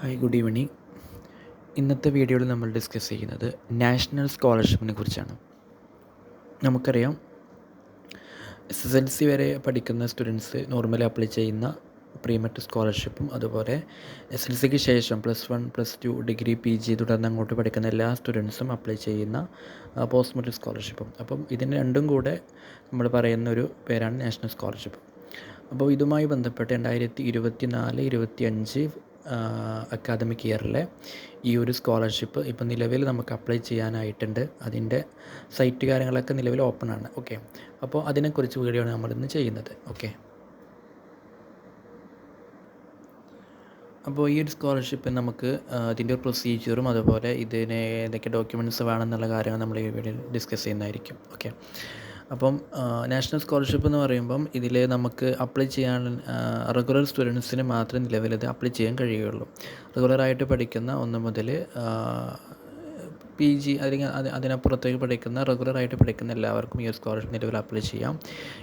Hi good evening ഇന്നത്തെ വീഡിയോയിൽ നമ്മൾ ഡിസ്കസ് ചെയ്യുന്നത് നാഷണൽ സ്കോളർഷിപ്പിനെ കുറിച്ചാണ്. നമുക്കറിയാം എസ് എസ് എൽ സി വരെ പഠിക്കുന്ന സ്റ്റുഡൻസ് നോർമലി അപ്ലൈ ചെയ്യുന്ന പ്രീമെറ്റ് സ്കോളർഷിപ്പും അതുപോലെ എസ് എൽ സിക്ക് ശേഷം plus one plus two degree P G തുടർന്ന് അങ്ങോട്ട് പഠിക്കുന്ന എല്ലാ സ്റ്റുഡൻസും അപ്ലൈ ചെയ്യുന്ന പോസ്റ്റ് മെട്രിക് സ്കോളർഷിപ്പും അപ്പം ഇതിന് രണ്ടും കൂടെ നമ്മൾ പറയുന്ന ഒരു പേരാണ് നാഷണൽ സ്കോളർഷിപ്പ് അപ്പോൾ ഇതുമായി ബന്ധപ്പെട്ട് രണ്ടായിരത്തി ഇരുപത്തി നാല് ഇരുപത്തി അഞ്ച് അക്കാദമിക് ഇയറിലെ ഈ ഒരു സ്കോളർഷിപ്പ് ഇപ്പം നിലവിൽ നമുക്ക് അപ്ലൈ ചെയ്യാനായിട്ടുണ്ട്. അതിന്റെ സൈറ്റ് കാര്യങ്ങളൊക്കെ നിലവിൽ ഓപ്പൺ ആണ്. ഓക്കെ അപ്പോൾ അതിനെക്കുറിച്ച് വീഡിയോ ആണ് നമ്മളിന്ന് ചെയ്യുന്നത്. ഓക്കെ അപ്പോൾ ഈ ഒരു സ്കോളർഷിപ്പ് നമുക്ക് അതിന്റെ ഒരു പ്രൊസീജിയറും അതുപോലെ ഇതിന് ഏതൊക്കെ ഡോക്യുമെന്റ്സ് വേണമെന്നുള്ള കാര്യങ്ങൾ നമ്മൾ ഈ വീഡിയോയിൽ ഡിസ്കസ് ചെയ്യുന്നതായിരിക്കും. ഓക്കെ അപ്പം നാഷണൽ സ്കോളർഷിപ്പ് എന്ന് പറയുമ്പം ഇതിൽ നമുക്ക് അപ്ലൈ ചെയ്യാൻ റെഗുലർ സ്റ്റുഡൻസിന് മാത്രമേ നിലവിലത് അപ്ലൈ ചെയ്യാൻ കഴിയുകയുള്ളൂ. റെഗുലറായിട്ട് പഠിക്കുന്ന ഒന്ന് മുതൽ പി ജി അല്ലെങ്കിൽ അതിനപ്പുറത്തേക്ക് പഠിക്കുന്ന റെഗുലറായിട്ട് പഠിക്കുന്ന എല്ലാവർക്കും ഈ ഒരു സ്കോളർഷിപ്പ് നിലവിൽ അപ്ലൈ ചെയ്യാം.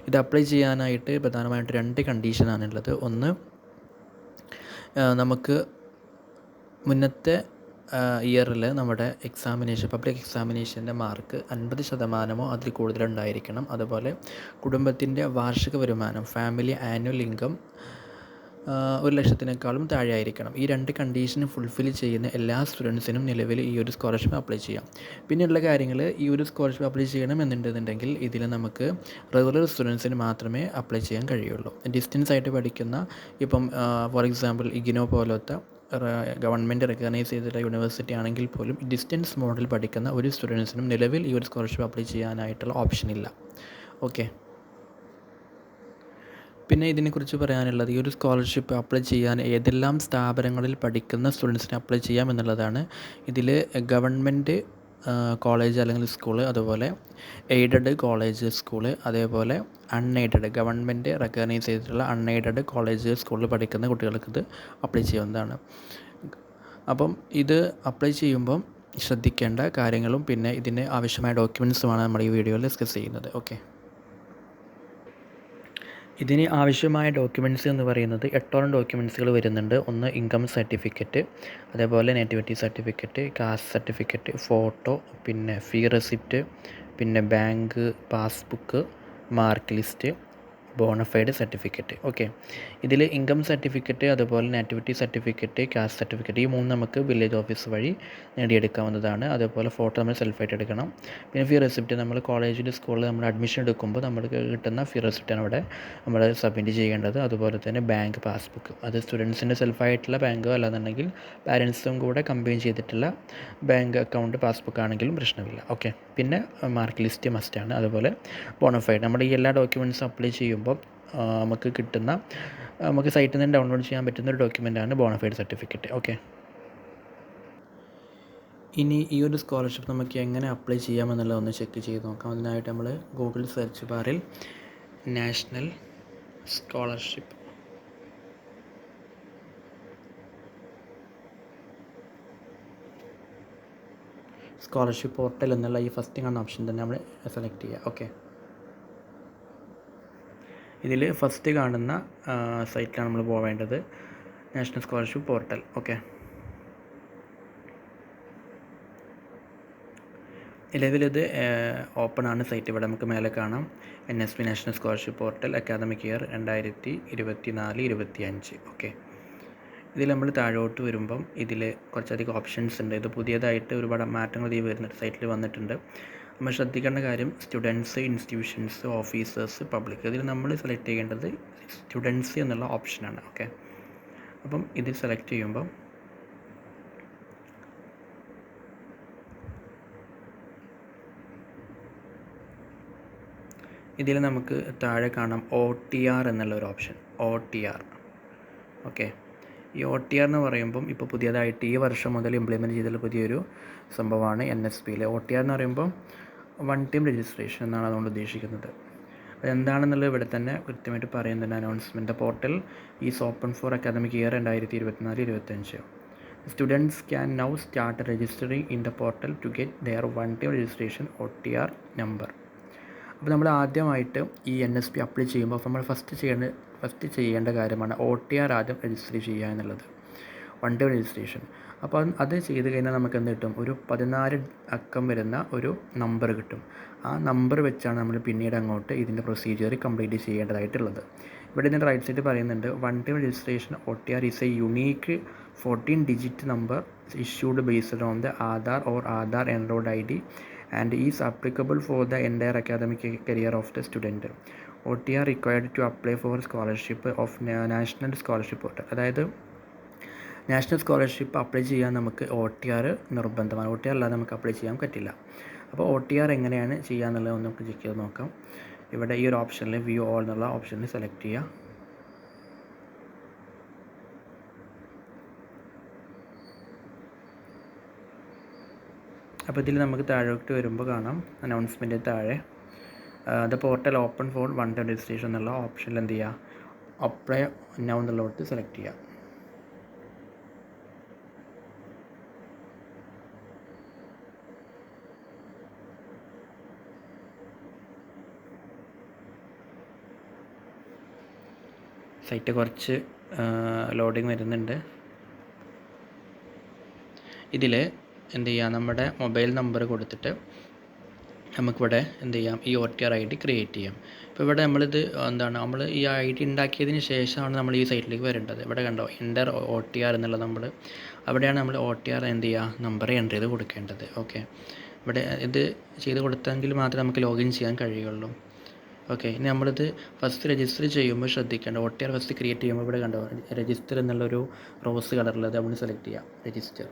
ഇത് അപ്ലൈ ചെയ്യാനായിട്ട് പ്രധാനമായിട്ട് രണ്ട് കണ്ടീഷനാണുള്ളത് ഒന്ന് നമുക്ക് മുന്നത്തെ ഇയറിൽ നമ്മുടെ എക്സാമിനേഷൻ പബ്ലിക് എക്സാമിനേഷന്റെ മാർക്ക് അൻപത് ശതമാനമോ അതിൽ കൂടുതലുണ്ടായിരിക്കണം. അതുപോലെ കുടുംബത്തിന്റെ വാർഷിക വരുമാനം ഫാമിലി ആനുവൽ ഇൻകം ഒരു ലക്ഷത്തിനേക്കാളും താഴെ ആയിരിക്കണം ഈ രണ്ട് കണ്ടീഷൻ ഫുൾഫിൽ ചെയ്യുന്ന എല്ലാ സ്റ്റുഡൻസിനും നിലവിൽ ഈ ഒരു സ്കോളർഷിപ്പ് അപ്ലൈ ചെയ്യാം. പിന്നെയുള്ള കാര്യങ്ങൾ ഈ ഒരു സ്കോളർഷിപ്പ് അപ്ലൈ ചെയ്യണം എന്നുണ്ടെന്നുണ്ടെങ്കിൽ ഇതിൽ നമുക്ക് റെഗുലർ സ്റ്റുഡൻസിന് മാത്രമേ അപ്ലൈ ചെയ്യാൻ കഴിയുള്ളൂ. ഡിസ്റ്റൻസ് ആയിട്ട് പഠിക്കുന്ന ഇപ്പം ഫോർ എക്സാമ്പിൾ ഇഗ്നോ പോലത്തെ ഗവൺമെന്റ് റെക്കഗ്നൈസ് ചെയ്തിട്ടുള്ള യൂണിവേഴ്സിറ്റി ആണെങ്കിൽ പോലും ഡിസ്റ്റൻസ് മോഡിൽ പഠിക്കുന്ന ഒരു സ്റ്റുഡൻസിനും നിലവിൽ ഈ ഒരു സ്കോളർഷിപ്പ് അപ്ലൈ ചെയ്യാനായിട്ടുള്ള ഓപ്ഷൻ ഇല്ല. ഓക്കെ പിന്നെ ഇതിനെക്കുറിച്ച് പറയാനുള്ളത് ഈ ഒരു സ്കോളർഷിപ്പ് അപ്ലൈ ചെയ്യാൻ ഏതെല്ലാം സ്ഥാപനങ്ങളിൽ പഠിക്കുന്ന സ്റ്റുഡൻസിന് അപ്ലൈ ചെയ്യാം എന്നുള്ളതാണ് ഇതിൽ ഗവൺമെന്റ് കോളേജ് അല്ലെങ്കിൽ സ്കൂൾ അതുപോലെ എയ്ഡഡ് കോളേജ് സ്കൂൾ അതേപോലെ അൺഎയ്ഡഡ് ഗവൺമെന്റ് റെക്കഗ്നൈസ് ചെയ്തിട്ടുള്ള അൺഎയ്ഡഡ് കോളേജ് സ്കൂളിൽ പഠിക്കുന്ന കുട്ടികൾക്ക് ഇത് അപ്ലൈ ചെയ്യാവുന്നതാണ് അപ്പം ഇത് അപ്ലൈ ചെയ്യുമ്പം ശ്രദ്ധിക്കേണ്ട കാര്യങ്ങളും പിന്നെ ഇതിന് ആവശ്യമായ ഡോക്യുമെന്റ്സുമാണ് നമ്മൾ ഈ വീഡിയോയിൽ ഡിസ്കസ് ചെയ്യുന്നത്. ഓക്കെ ഇതിന് ആവശ്യമായ ഡോക്യുമെന്റ്സ് എന്ന് പറയുന്നത് എട്ടോളം ഡോക്യുമെന്റ്സുകൾ വരുന്നുണ്ട്. ഒന്ന് ഇൻകം സർട്ടിഫിക്കറ്റ് അതേപോലെ nativity certificate caste certificate photo പിന്നെ ഫീ റെസിപ്റ്റ് പിന്നെ bank passbook mark list bonafide certificate okay ഇതിൽ ഇൻകം സർട്ടിഫിക്കറ്റ് അതുപോലെ നാറ്റിവിറ്റി സർട്ടിഫിക്കറ്റ് കാസ്റ്റ് സർട്ടിഫിക്കറ്റ് ഈ മൂന്ന് നമുക്ക് വില്ലേജ് ഓഫീസ് വഴി നേടിയെടുക്കാവുന്നതാണ്. അതുപോലെ ഫോട്ടോ നമ്മൾ സെൽഫായിട്ട് എടുക്കണം. പിന്നെ ഫീ റെസിപ്റ്റ് നമ്മൾ കോളേജിൽ സ്കൂളിൽ നമ്മൾ അഡ്മിഷൻ എടുക്കുമ്പോൾ നമ്മൾക്ക് കിട്ടുന്ന ഫീ റെസിപ്റ്റാണ് അവിടെ നമ്മൾ സബ്മിറ്റ് ചെയ്യേണ്ടത്. അതുപോലെ തന്നെ ബാങ്ക് പാസ്ബുക്ക് അത് സ്റ്റുഡൻസിന്റെ സെൽഫായിട്ടുള്ള ബാങ്കോ അല്ലാന്നുണ്ടെങ്കിൽ പാരൻസും കൂടെ കമ്പൈൻ ചെയ്തിട്ടുള്ള ബാങ്ക് അക്കൗണ്ട് പാസ്ബുക്ക് ആണെങ്കിലും പ്രശ്നമില്ല. ഓക്കെ പിന്നെ മാർക്ക് ലിസ്റ്റ് മസ്റ്റാണ് അതുപോലെ ബോണഫൈഡ് നമ്മുടെ ഈ എല്ലാ ഡോക്യുമെന്റ്സും അപ്ലൈ ചെയ്യുമ്പോൾ നമുക്ക് കിട്ടുന്ന നമുക്ക് സൈറ്റിൽ നിന്ന് ഡൗൺലോഡ് ചെയ്യാൻ പറ്റുന്ന ഒരു ഡോക്യുമെന്റാണ് ബോണഫൈഡ് സർട്ടിഫിക്കറ്റ് ഓക്കെ ഇനി ഈ ഒരു സ്കോളർഷിപ്പ് നമുക്ക് എങ്ങനെ അപ്ലൈ ചെയ്യാമെന്നുള്ളത് ഒന്ന് ചെക്ക് ചെയ്ത് നോക്കാം. അതിനായിട്ട് നമ്മൾ ഗൂഗിൾ സെർച്ച് ബാറിൽ നാഷണൽ സ്കോളർഷിപ്പ് സ്കോളർഷിപ്പ് പോർട്ടൽ എന്നുള്ള ഈ ഫസ്റ്റ് കാണുന്ന ഓപ്ഷൻ തന്നെ നമ്മൾ സെലക്ട് ചെയ്യുക. ഓക്കെ ഇതിൽ ഫസ്റ്റ് കാണുന്ന സൈറ്റിലാണ് നമ്മൾ പോവേണ്ടത്. നാഷണൽ സ്കോളർഷിപ്പ് പോർട്ടൽ ഓക്കെ നിലവിലിത് ഓപ്പൺ ആണ് സൈറ്റ് ഇവിടെ നമുക്ക് മേലെ കാണാം. N S P national scholarship portal academic year രണ്ടായിരത്തി ഇരുപത്തി നാല് ഇരുപത്തി അഞ്ച് ഓക്കെ ഇതിൽ നമ്മൾ താഴോട്ട് വരുമ്പം ഇതിൽ കുറച്ചധികം ഓപ്ഷൻസ് ഉണ്ട്. ഇത് പുതിയതായിട്ട് ഒരുപാട് മാറ്റങ്ങൾ ഈ വരുന്ന സൈറ്റിൽ വന്നിട്ടുണ്ട്. നമ്മൾ ശ്രദ്ധിക്കേണ്ട കാര്യം സ്റ്റുഡൻസ് ഇൻസ്റ്റിറ്റ്യൂഷൻസ് ഓഫീസേഴ്സ് പബ്ലിക് ഇതിൽ നമ്മൾ സെലക്ട് ചെയ്യേണ്ടത് സ്റ്റുഡൻസ് എന്നുള്ള ഓപ്ഷനാണ് ഓക്കെ അപ്പം ഇതിൽ സെലക്ട് ചെയ്യുമ്പം ഇതിൽ നമുക്ക് താഴെ കാണാം ഒ ടി ആർ എന്നുള്ള ഒരു option O T R okay ഈ ഒ ടി ആർ എന്ന് പറയുമ്പം ഇപ്പോൾ പുതിയതായിട്ട് ഈ വർഷം മുതൽ ഇംപ്ലിമെന്റ് ചെയ്തിട്ടുള്ള പുതിയൊരു സംഭവമാണ് എൻ എസ് പിയിൽ ഒ ടി ആർ എന്ന് പറയുമ്പം വൺ ടൈം രജിസ്ട്രേഷൻ എന്നാണ് അതുകൊണ്ട് ഉദ്ദേശിക്കുന്നത്. അതെന്താണെന്നുള്ളത് ഇവിടെ തന്നെ കൃത്യമായിട്ട് പറയുന്നുണ്ട് announcement portal is open for academic year രണ്ടായിരത്തി ഇരുപത്തിനാല് ഇരുപത്തഞ്ച് students can now start registering in the portal to get their one time registration O T R number അപ്പോൾ നമ്മൾ ആദ്യമായിട്ട് ഈ എൻ എസ് പി അപ്ലൈ ചെയ്യുമ്പോൾ നമ്മൾ ഫസ്റ്റ് ചെയ്യേണ്ട ഫസ്റ്റ് ചെയ്യേണ്ട കാര്യമാണ് ഒ ടി ആർ ആദ്യം രജിസ്റ്റർ ചെയ്യുക എന്നുള്ളത്. One time registration. അപ്പോൾ അത് അത് ചെയ്ത് കഴിഞ്ഞാൽ നമുക്ക് എന്ത് കിട്ടും? ഒരു പതിനാല് അക്കം വരുന്ന ഒരു നമ്പർ കിട്ടും. ആ നമ്പർ വെച്ചാണ് നമ്മൾ പിന്നീട് അങ്ങോട്ട് ഇതിന്റെ പ്രൊസീജിയർ കംപ്ലീറ്റ് ചെയ്യേണ്ടതായിട്ടുള്ളത്. ഇവിടെ ഇതിന്റെ റൈറ്റ് സൈഡ് പറയുന്നുണ്ട് one time registration O T R is a unique fourteen digit number issued based on the Aadhaar or Aadhaar enrolled I D and is applicable for the entire academic career of the student O T R required to apply for scholarship of national scholarship അതായത് national scholarship apply ചെയ്യാൻ നമുക്ക് O T R നിർബന്ധമാണ്. O T R അല്ലാതെ നമുക്ക് apply ചെയ്യാൻ പറ്റില്ല. അപ്പോൾ O T R എങ്ങനെയാണ് ചെയ്യുക എന്നുള്ളത് ഒന്ന് ചെക്ക് ചെയ്ത് നോക്കാം. ഇവിടെ ഈ ഒരു ഓപ്ഷനിൽ വ്യൂ ഓൾ എന്നുള്ള ഓപ്ഷനിൽ സെലക്ട് ചെയ്യുക. അപ്പോൾ ഇതിൽ നമുക്ക് താഴോട്ട് വരുമ്പോൾ കാണാം അനൗൺസ്മെന്റ് താഴെ. The portal open for one time registration എന്നുള്ള ഓപ്ഷനിൽ എന്ത് ചെയ്യുക അപ്ലൈ നൗ എന്നുള്ളവർക്ക് സെലക്ട് ചെയ്യുക സൈറ്റ് കുറച്ച് ലോഡിങ് വരുന്നുണ്ട്. ഇതിൽ എന്ത് ചെയ്യുക നമ്മുടെ മൊബൈൽ നമ്പർ കൊടുത്തിട്ട് നമുക്കിവിടെ എന്ത് ചെയ്യാം? ഈ O T R I D create ചെയ്യാം. ഇപ്പോൾ ഇവിടെ നമ്മളിത് എന്താണ്? നമ്മൾ ഈ ഐ ഡി ഉണ്ടാക്കിയതിന് ശേഷമാണ് നമ്മൾ ഈ സൈറ്റിലേക്ക് വരേണ്ടത്. ഇവിടെ കണ്ടോ? എന്റർ ഒ ടി ആർ എന്നുള്ള നമ്മൾ അവിടെയാണ് നമ്മൾ ഒ ടി ആർ എന്ത് ചെയ്യുക നമ്പർ എന്റർ ചെയ്ത് കൊടുക്കേണ്ടത്. ഓക്കെ. ഇവിടെ ഇത് ചെയ്ത് കൊടുത്തെങ്കിൽ മാത്രമേ നമുക്ക് ലോഗിൻ ചെയ്യാൻ കഴിയുള്ളൂ. ഓക്കെ. ഇനി നമ്മളിത് ഫസ്റ്റ് രജിസ്റ്റർ ചെയ്യുമ്പോൾ ശ്രദ്ധിക്കേണ്ട O T R first create ചെയ്യുമ്പോൾ ഇവിടെ കണ്ടോ? രജിസ്റ്റർ എന്നുള്ളൊരു റോസ് കളറിലത് നമ്മൾ സെലക്ട് ചെയ്യാം. രജിസ്റ്റർ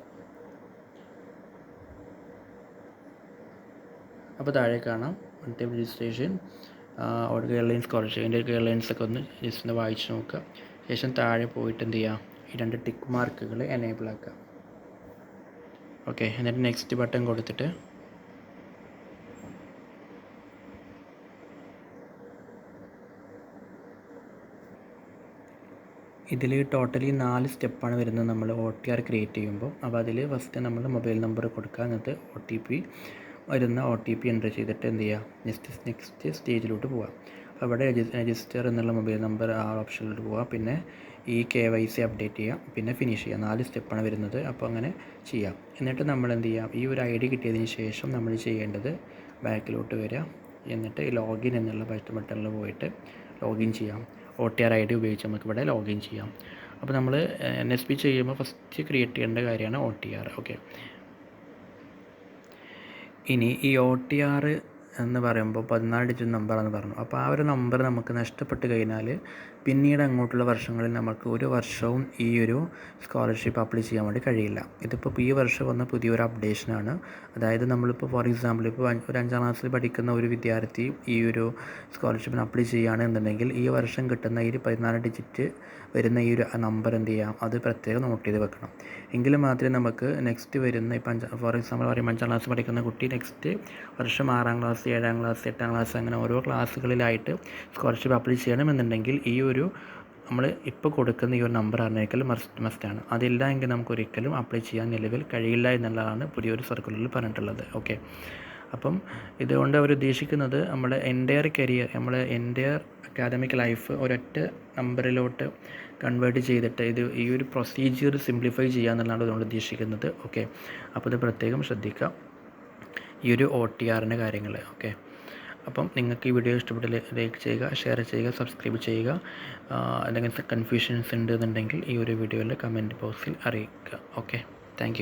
അപ്പോൾ താഴെ കാണാം വൺ ടൈം രജിസ്ട്രേഷൻ അവിടെ എയർലൈൻസ് സ്കോളർഷിപ്പ് അതിന്റെ എയർലൈൻസ് ഒക്കെ ഒന്ന് ജസ്റ്റ് ഒന്ന് വായിച്ച് നോക്കുക. ശേഷം താഴെ പോയിട്ട് എന്ത് ചെയ്യുക ഈ രണ്ട് ടിക്ക് മാർക്കുകൾ എനേബിൾ ആക്കുക. ഓക്കെ എന്നിട്ട് നെക്സ്റ്റ് ബട്ടൺ കൊടുത്തിട്ട് ഇതിൽ ടോട്ടലി നാല് സ്റ്റെപ്പാണ് വരുന്നത് നമ്മൾ ഒ ടി ആർ ക്രിയേറ്റ് ചെയ്യുമ്പോൾ. അപ്പോൾ അതിൽ ഫസ്റ്റ് നമ്മൾ മൊബൈൽ നമ്പർ കൊടുക്കുക. എന്നിട്ട് ഒ ടി പി വരുന്ന ഒ ടി പി എന്റർ ചെയ്തിട്ട് എന്ത് ചെയ്യുക നെക്സ്റ്റ് നെക്സ്റ്റ് സ്റ്റേജിലോട്ട് പോവുക അവിടെ രജിസ്റ്റർ എന്നുള്ള മൊബൈൽ നമ്പർ ആ ഓപ്ഷനിലോട്ട് പോവുക പിന്നെ ഈ കെ വൈ സി അപ്ഡേറ്റ് ചെയ്യാം. പിന്നെ ഫിനിഷ് ചെയ്യാം. നാല് സ്റ്റെപ്പാണ് വരുന്നത്. അപ്പോൾ അങ്ങനെ ചെയ്യാം. എന്നിട്ട് നമ്മൾ എന്ത് ചെയ്യാം? ഈ ഒരു ഐ ഡി കിട്ടിയതിന് ശേഷം നമ്മൾ ചെയ്യേണ്ടത് ബാക്കിലോട്ട് വരിക എന്നിട്ട് ലോഗിൻ എന്നുള്ള ബട്ടണിൽ പോയിട്ട് ലോഗിൻ ചെയ്യാം. O T R I D ഉപയോഗിച്ച് നമുക്ക് ഇവിടെ ലോഗിൻ ചെയ്യാം. അപ്പോൾ നമ്മൾ എൻ എസ് പി ചെയ്യുമ്പോൾ ഫസ്റ്റ് ക്രിയേറ്റ് ചെയ്യേണ്ട കാര്യമാണ് ഒ ടി ആർ ഓക്കെ ഇനി ഈ ഒ ടി ആർ എന്ന് പറയുമ്പോൾ പതിനാല് ഡിജിറ്റ് നമ്പറാണെന്ന് പറഞ്ഞു. അപ്പോൾ ആ ഒരു നമ്പർ നമുക്ക് നഷ്ടപ്പെട്ട് കഴിഞ്ഞാൽ പിന്നീട് അങ്ങോട്ടുള്ള വർഷങ്ങളിൽ നമുക്ക് ഒരു വർഷവും ഈ ഒരു സ്കോളർഷിപ്പ് അപ്ലൈ ചെയ്യാൻ വേണ്ടി കഴിയില്ല. ഇതിപ്പോൾ ഈ വർഷം വന്ന പുതിയൊരു അപ്ഡേഷനാണ് അതായത് നമ്മളിപ്പോൾ ഫോർ എക്സാമ്പിൾ ഇപ്പോൾ ഒരു അഞ്ചാം ക്ലാസ്സിൽ പഠിക്കുന്ന ഒരു വിദ്യാർത്ഥി ഈ ഒരു സ്കോളർഷിപ്പിന് അപ്ലൈ ചെയ്യുകയാണെന്നുണ്ടെങ്കിൽ ഈ വർഷം കിട്ടുന്ന ഈ പതിനാല് ഡിജിറ്റ് വരുന്ന ഈ ഒരു നമ്പർ എന്ത് ചെയ്യാം? അത് പ്രത്യേകം നോട്ട് ചെയ്ത് വെക്കണം. എങ്കിലും മാത്രമേ നമുക്ക് നെക്സ്റ്റ് വരുന്ന ഇപ്പം അഞ്ചാം ഫോർ എക്സാമ്പിൾ പറയുമ്പോൾ അഞ്ചാം ക്ലാസ് പഠിക്കുന്ന കുട്ടി നെക്സ്റ്റ് വർഷം ആറാം ക്ലാസ് ഏഴാം ക്ലാസ് എട്ടാം ക്ലാസ് അങ്ങനെ ഓരോ ക്ലാസ്സുകളിലായിട്ട് സ്കോളർഷിപ്പ് അപ്ലൈ ചെയ്യണമെന്നുണ്ടെങ്കിൽ ഈ ഒരു നമ്മൾ ഇപ്പോൾ കൊടുക്കുന്ന ഈ ഒരു നമ്പർ അറിഞ്ഞേക്കൽ മസ്റ്റ് മസ്റ്റാണ് അതില്ല എങ്കിൽ നമുക്ക് ഒരിക്കലും അപ്ലൈ ചെയ്യാൻ നിലവിൽ കഴിയില്ല എന്നുള്ളതാണ് പുതിയൊരു സർക്കുലറിൽ പറഞ്ഞിട്ടുള്ളത്. ഓക്കെ അപ്പം ഇതുകൊണ്ട് അവർ ഉദ്ദേശിക്കുന്നത് നമ്മുടെ എന്റയർ കരിയർ നമ്മുടെ എന്റയർ അക്കാദമിക് ലൈഫ് ഒരൊറ്റ നമ്പറിലോട്ട് കൺവേർട്ട് ചെയ്തിട്ട് ഇത് ഈ ഒരു പ്രൊസീജിയർ സിംപ്ലിഫൈ ചെയ്യുക എന്നുള്ളതാണ് ഇതുകൊണ്ട് ഉദ്ദേശിക്കുന്നത്. ഓക്കെ അപ്പോൾ ഇത് പ്രത്യേകം ശ്രദ്ധിക്കുക ഈ ഒരു ഒ ടി ആറിന്റെ കാര്യങ്ങൾ ഓക്കെ അപ്പം നിങ്ങൾക്ക് ഈ വീഡിയോ ഇഷ്ടപ്പെട്ട് ലൈക്ക് ചെയ്യുക ഷെയർ ചെയ്യുക സബ്സ്ക്രൈബ് ചെയ്യുക. അല്ലെങ്കിൽ കൺഫ്യൂഷൻസ് ഉണ്ട് എന്നുണ്ടെങ്കിൽ ഈ ഒരു വീഡിയോയിൽ കമന്റ് ബോക്സിൽ അറിയിക്കുക. Okay thank